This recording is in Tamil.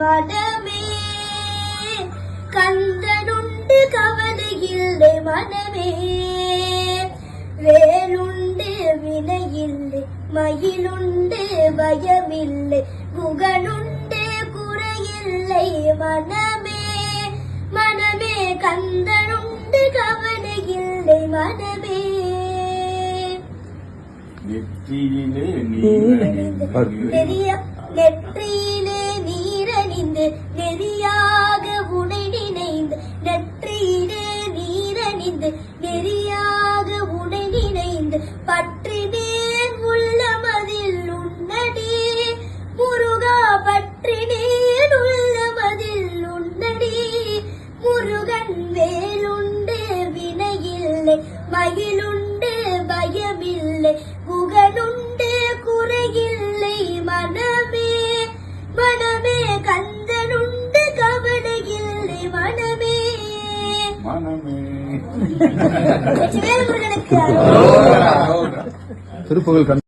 மனமே கந்தனுண்டு கவலையில்லை மனமே. வேலுண்டு வினையில்லை மயிலுண்டு பயமில்லை முகனுண்டு குறையில்லை மனமே. மனமே கந்தனுண்டு கவலையில்லை மனமே. நெற்றியிலே நெற்றியிலே நீரணிந்து நெறியாக உனை நினைந்து நெற்றியிலே நீரணிந்து நெறியாக உனை நினைந்து பற்றினேன் உள்ளமதில் உன்னடி. முருகா பற்றினேன் உள்ளமதில் உன்னடி. முருகன் வேலுண்டு வினையில்லை மகிழுண்டு பயமில்லை மனமே. கண்